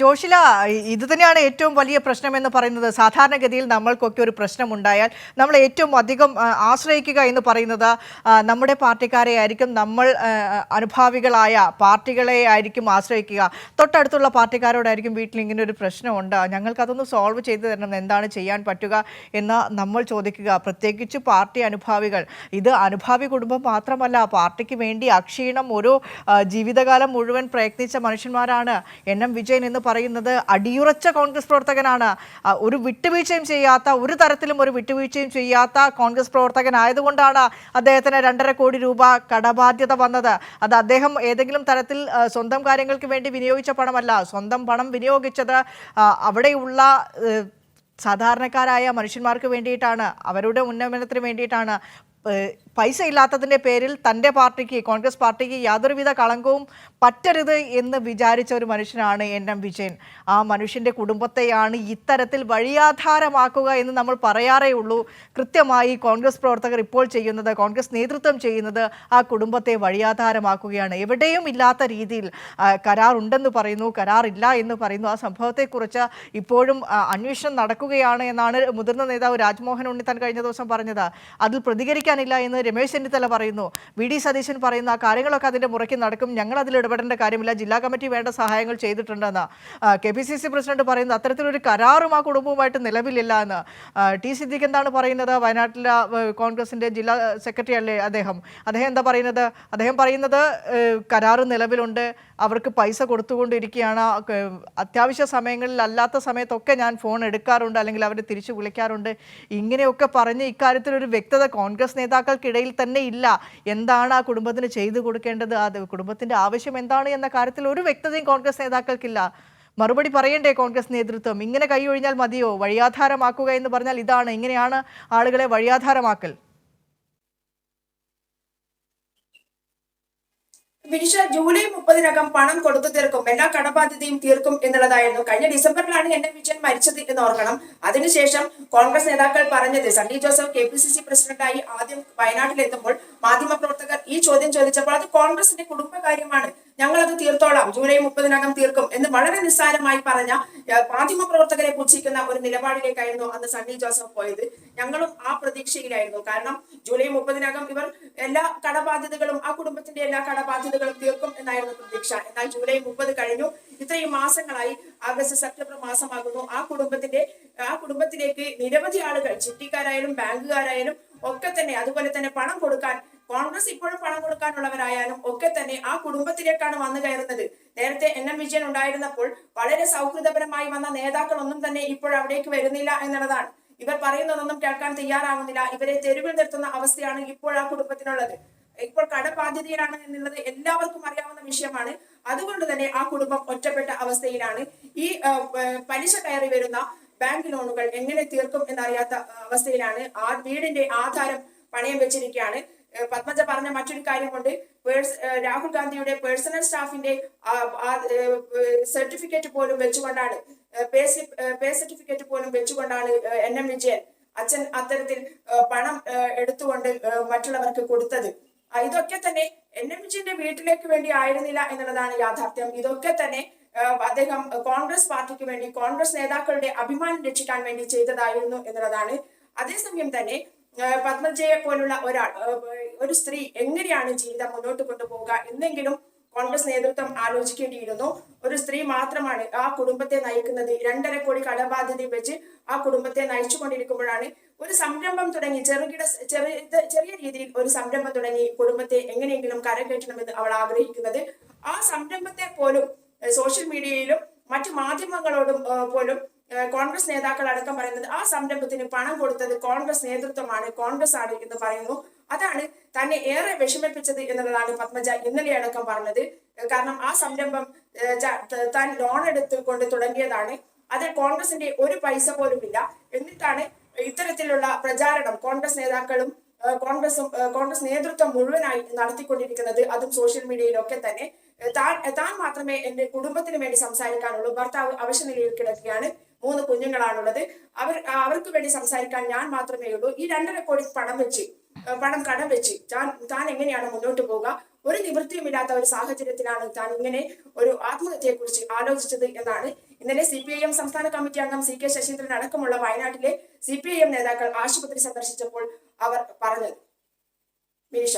ജോഷില ഇത് തന്നെയാണ് ഏറ്റവും വലിയ പ്രശ്നം എന്ന് പറയുന്നത്. സാധാരണഗതിയിൽ നമ്മൾക്കൊക്കെ ഒരു പ്രശ്നം ഉണ്ടായാൽ നമ്മൾ ഏറ്റവും അധികം ആശ്രയിക്കുക എന്ന് പറയുന്നത് നമ്മുടെ പാർട്ടിക്കാരെ ആയിരിക്കും. നമ്മൾ അനുഭാവികളായ പാർട്ടികളെ ആയിരിക്കും ആശ്രയിക്കുക. തൊട്ടടുത്തുള്ള പാർട്ടിക്കാരോടായിരിക്കും വീട്ടിൽ ഇങ്ങനെ ഒരു പ്രശ്നമുണ്ട്. ഞങ്ങൾക്കതൊന്ന് സോൾവ് ചെയ്തു തരണം. എന്താണ് ചെയ്യാൻ പറ്റുക എന്ന് നമ്മൾ ചോദിക്കുക. പ്രത്യേകിച്ച് പാർട്ടി അനുഭാവികൾ. ഇത് അനുഭാവി കുടുംബം മാത്രമല്ല പാർട്ടിക്ക് വേണ്ടി അക്ഷീണം ഒരു ജീവിതകാലം മുഴുവൻ പ്രയത്നിച്ച മനുഷ്യന്മാരാണ്. എൻ. എം. വിജയൻ എന്ന് പറയുന്നത് അടിയുറച്ച കോൺഗ്രസ് പ്രവർത്തകനാണ്. ഒരു വിട്ടുവീഴ്ചയും ചെയ്യാത്ത ഒരു തരത്തിലും ഒരു വിട്ടുവീഴ്ചയും ചെയ്യാത്ത കോൺഗ്രസ് പ്രവർത്തകനായതുകൊണ്ടാണ് അദ്ദേഹത്തിന് രണ്ടര കോടി രൂപ കടബാധ്യത വന്നത്. അത് അദ്ദേഹം ഏതെങ്കിലും തരത്തിൽ സ്വന്തം കാര്യങ്ങൾക്ക് വേണ്ടി വിനിയോഗിച്ച പണമല്ല. സ്വന്തം പണം വിനിയോഗിച്ചത് അവിടെയുള്ള സാധാരണക്കാരായ മനുഷ്യന്മാർക്ക് വേണ്ടിയിട്ടാണ്. അവരുടെ ഉന്നമനത്തിന് വേണ്ടിയിട്ടാണ്. പൈസ ഇല്ലാത്തതിന്റെ പേരിൽ തന്റെ പാർട്ടിക്ക് കോൺഗ്രസ് പാർട്ടിക്ക് യാതൊരുവിധ കളങ്കവും പറ്റരുത് എന്ന് വിചാരിച്ച ഒരു മനുഷ്യനാണ് എൻ എം വിജയൻ. ആ മനുഷ്യന്റെ കുടുംബത്തെയാണ് ഇത്തരത്തിൽ വഴിയാധാരമാക്കുക എന്ന് നമ്മൾ പറയാറേ ഉള്ളൂ. കൃത്യമായി കോൺഗ്രസ് പ്രവർത്തകർ ഇപ്പോൾ ചെയ്യുന്നത് കോൺഗ്രസ് നേതൃത്വം ചെയ്യുന്നത് ആ കുടുംബത്തെ വഴിയാധാരമാക്കുകയാണ്. എവിടെയും ഇല്ലാത്ത രീതിയിൽ കരാർ ഉണ്ടെന്ന് പറയുന്നു കരാറില്ല എന്ന് പറയുന്നു. ആ സംഭവത്തെക്കുറിച്ച് ഇപ്പോഴും അന്വേഷണം നടക്കുകയാണ് എന്നാണ് മുതിർന്ന നേതാവ് രാജ്മോഹൻ ഉണ്ണിത്താൻ കഴിഞ്ഞ ദിവസം പറഞ്ഞത്. അതിൽ പ്രതികരിക്കാനില്ല എന്ന് രമേശ് ചെന്നിത്തല പറയുന്നു. വി ഡി സതീശൻ പറയുന്ന ആ കാര്യങ്ങളൊക്കെ അതിന്റെ മുറയ്ക്ക് നടക്കും. ഞങ്ങൾ അതിൽ ഇടപെടേണ്ട കാര്യമില്ല. ജില്ലാ കമ്മിറ്റി വേണ്ട സഹായങ്ങൾ ചെയ്തിട്ടുണ്ടെന്ന് K P C C president പറയുന്നു. അത്തരത്തിലൊരു കരാറും ആ കുടുംബവുമായിട്ട് നിലവിലില്ല എന്ന്. ടി സിദ്ദിഖ് എന്താണ് പറയുന്നത്? വയനാട്ടിലെ കോൺഗ്രസിന്റെ ജില്ലാ സെക്രട്ടറി അല്ലേ അദ്ദേഹം? അദ്ദേഹം എന്താ പറയുന്നത്? അദ്ദേഹം പറയുന്നത് കരാറ് നിലവിലുണ്ട്. അവർക്ക് പൈസ കൊടുത്തുകൊണ്ടിരിക്കുകയാണ്. അത്യാവശ്യ സമയങ്ങളിൽ അല്ലാത്ത സമയത്തൊക്കെ ഞാൻ ഫോൺ എടുക്കാറുണ്ട്. അല്ലെങ്കിൽ അവരെ തിരിച്ചു വിളിക്കാറുണ്ട്. ഇങ്ങനെയൊക്കെ പറഞ്ഞ് ഇക്കാര്യത്തിൽ ഒരു വ്യക്തത കോൺഗ്രസ് നേതാക്കൾക്കിടയിൽ തന്നെ ഇല്ല. എന്താണ് ആ കുടുംബത്തിന് ചെയ്തു കൊടുക്കേണ്ടത്? അത് കുടുംബത്തിന്റെ ആവശ്യം എന്താണ് എന്ന കാര്യത്തിൽ ഒരു വ്യക്തതയും കോൺഗ്രസ് നേതാക്കൾക്കില്ല. മറുപടി പറയണ്ടേ കോൺഗ്രസ് നേതൃത്വം? ഇങ്ങനെ കൈ ഒഴിഞ്ഞാൽ മതിയോ? വഴിയാധാരമാക്കുക എന്ന് പറഞ്ഞാൽ ഇതാണ്. ഇങ്ങനെയാണ് ആളുകളെ വഴിയാധാരമാക്കൽ. വിനിഷ ജൂലൈ മുപ്പതിനകം പണം കൊടുത്തു തീർക്കും. എല്ലാ കടബാധ്യതയും തീർക്കും എന്നുള്ളതായിരുന്നു. കഴിഞ്ഞ ഡിസംബറിലാണ് എൻ എം വിജയൻ മരിച്ചത് എന്ന് ഓർക്കണം. അതിനുശേഷം കോൺഗ്രസ് നേതാക്കൾ പറഞ്ഞത് Sunny Joseph K P C C പ്രസിഡന്റായി ആദ്യം വയനാട്ടിലെത്തുമ്പോൾ മാധ്യമപ്രവർത്തകർ ഈ ചോദ്യം ചോദിച്ചപ്പോൾ അത് കോൺഗ്രസിന്റെ കുടുംബകാര്യമാണ്. ഞങ്ങൾ അത് തീർത്തോളാം. ജൂലൈ മുപ്പതിനകം തീർക്കും എന്ന് വളരെ നിസ്സാരമായി പറഞ്ഞ മാധ്യമ പ്രവർത്തകരെ പുച്ഛിക്കുന്ന ഒരു നിലപാടിലേക്കായിരുന്നു അന്ന് സണ്ണി ജോസഫ് പോയത്. ഞങ്ങളും ആ പ്രതീക്ഷയിലായിരുന്നു. കാരണം ജൂലൈ മുപ്പതിനകം ഇവർ എല്ലാ കടബാധ്യതകളും ആ കുടുംബത്തിന്റെ എല്ലാ കടബാധ്യതകളും തീർക്കും എന്നായിരുന്നു പ്രതീക്ഷ. എന്നാൽ ജൂലൈ മുപ്പത് കഴിഞ്ഞു. ഇത്രയും മാസങ്ങളായി ആഗസ്റ്റ് സെപ്റ്റംബർ മാസമാകുന്നു. ആ കുടുംബത്തിന്റെ ആ കുടുംബത്തിലേക്ക് നിരവധി ആളുകൾ ചിട്ടിക്കാരായാലും ബാങ്കുകാരായാലും ഒക്കെ തന്നെ അതുപോലെ തന്നെ പണം കൊടുക്കാൻ കോൺഗ്രസ് ഇപ്പോഴും പണം കൊടുക്കാനുള്ളവരായാലും ഒക്കെ തന്നെ ആ കുടുംബത്തിലേക്കാണ് വന്നു കയറുന്നത്. നേരത്തെ എൻ. എം. വിജയൻ ഉണ്ടായിരുന്നപ്പോൾ വളരെ സൗഹൃദപരമായി വന്ന നേതാക്കൾ ഒന്നും തന്നെ ഇപ്പോൾ അവിടേക്ക് വരുന്നില്ല എന്നുള്ളതാണ്. ഇവർ പറയുന്നതൊന്നും കേൾക്കാൻ തയ്യാറാവുന്നില്ല. ഇവരെ തെരുവിൽ നിർത്തുന്ന അവസ്ഥയാണ് ഇപ്പോൾ ആ കുടുംബത്തിനുള്ളത്. ഇപ്പോൾ കടബാധ്യതയിലാണ് എന്നുള്ളത് എല്ലാവർക്കും അറിയാവുന്ന വിഷയമാണ്. അതുകൊണ്ട് തന്നെ ആ കുടുംബം ഒറ്റപ്പെട്ട അവസ്ഥയിലാണ്. ഈ പലിശ കയറി വരുന്ന ബാങ്ക് ലോണുകൾ എങ്ങനെ തീർക്കും എന്നറിയാത്ത അവസ്ഥയിലാണ് ആ വീടിന്റെ ആധാരം പണയം വെച്ചിരിക്കുകയാണ്. പത്മജ പറഞ്ഞ മറ്റൊരു കാര്യം കൊണ്ട് രാഹുൽ ഗാന്ധിയുടെ പേഴ്സണൽ സ്റ്റാഫിന്റെ സർട്ടിഫിക്കറ്റ് പോലും വെച്ചുകൊണ്ടാണ് പേ പേ സർട്ടിഫിക്കറ്റ് പോലും വെച്ചുകൊണ്ടാണ് എൻ എം വിജയൻ അച്ഛൻ അത്തരത്തിൽ പണം എടുത്തുകൊണ്ട് മറ്റുള്ളവർക്ക് കൊടുത്തത്. ഇതൊക്കെ തന്നെ എൻ എം വിജയന്റെ വീട്ടിലേക്ക് വേണ്ടി ആയിരുന്നില്ല എന്നുള്ളതാണ് യാഥാർത്ഥ്യം. ഇതൊക്കെ തന്നെ അദ്ദേഹം കോൺഗ്രസ് പാർട്ടിക്ക് വേണ്ടി കോൺഗ്രസ് നേതാക്കളുടെ അഭിമാനം രക്ഷിക്കാൻ വേണ്ടി ചെയ്തതായിരുന്നു എന്നുള്ളതാണ്. അതേസമയം തന്നെ പത്മജയെ പോലുള്ള ഒരാൾ ഒരു സ്ത്രീ എങ്ങനെയാണ് ജീവിതം മുന്നോട്ട് കൊണ്ടുപോവുക എന്നെങ്കിലും കോൺഗ്രസ് നേതൃത്വം ആലോചിക്കേണ്ടിയിരുന്നു. ഒരു സ്ത്രീ മാത്രമാണ് ആ കുടുംബത്തെ നയിക്കുന്നത്. രണ്ടര കോടി കടബാധ്യതയും വെച്ച് ആ കുടുംബത്തെ നയിച്ചുകൊണ്ടിരിക്കുമ്പോഴാണ് ഒരു സംരംഭം തുടങ്ങി. ചെറുകിട ചെറിയ ചെറിയ രീതിയിൽ ഒരു സംരംഭം തുടങ്ങി. കുടുംബത്തെ എങ്ങനെയെങ്കിലും കരകയറ്റണമെന്ന് അവൾ ആഗ്രഹിക്കുന്നത്. ആ സംരംഭത്തെ പോലും സോഷ്യൽ മീഡിയയിലും മറ്റു മാധ്യമങ്ങളോടും പോലും കോൺഗ്രസ് നേതാക്കൾ അടക്കം പറയുന്നത് ആ സംരംഭത്തിന് പണം കൊടുത്തത് കോൺഗ്രസ് നേതൃത്വമാണ് കോൺഗ്രസ് ആണ് എന്ന് പറയുന്നു. അതാണ് തന്നെ ഏറെ വിഷമിപ്പിച്ചത് എന്നുള്ളതാണ് പത്മജ ഇന്നലെ അടക്കം പറഞ്ഞത്. കാരണം ആ സംരംഭം താൻ ലോൺ എടുത്ത് കൊണ്ട് തുടങ്ങിയതാണ്. അതിൽ കോൺഗ്രസിന്റെ ഒരു പൈസ പോലും ഇല്ല. എന്നിട്ടാണ് ഇത്തരത്തിലുള്ള പ്രചാരണം കോൺഗ്രസ് നേതാക്കളും കോൺഗ്രസും കോൺഗ്രസ് നേതൃത്വം മുഴുവനായി നടത്തിക്കൊണ്ടിരിക്കുന്നത് അതും സോഷ്യൽ മീഡിയയിലൊക്കെ തന്നെ. താൻ താൻ മാത്രമേ എന്റെ കുടുംബത്തിന് വേണ്ടി സംസാരിക്കാനുള്ളൂ. ഭർത്താവ് അവശ്യ നിലയിൽ കിടക്കുകയാണ്. മൂന്ന് കുഞ്ഞുങ്ങളാണുള്ളത്. അവർ അവർക്ക് വേണ്ടി സംസാരിക്കാൻ ഞാൻ മാത്രമേ ഉള്ളൂ. ഈ രണ്ടര കോടി പണം വെച്ച് പണം കടം വെച്ച് താൻ താൻ എങ്ങനെയാണ് മുന്നോട്ട് പോവുക? ഒരു നിവൃത്തിയുമില്ലാത്ത ഒരു സാഹചര്യത്തിലാണ് താൻ ഇങ്ങനെ ഒരു ആത്മഹത്യയെക്കുറിച്ച് ആലോചിച്ചത് എന്നാണ്. ഇന്നലെ സി പി ഐ എം സംസ്ഥാന കമ്മിറ്റി അംഗം സി കെ ശശീന്ദ്രൻ അടക്കമുള്ള വയനാട്ടിലെ സി പി ഐ എം നേതാക്കൾ ആശുപത്രി സന്ദർശിച്ചപ്പോൾ അവർ പറഞ്ഞത്. മിനിഷ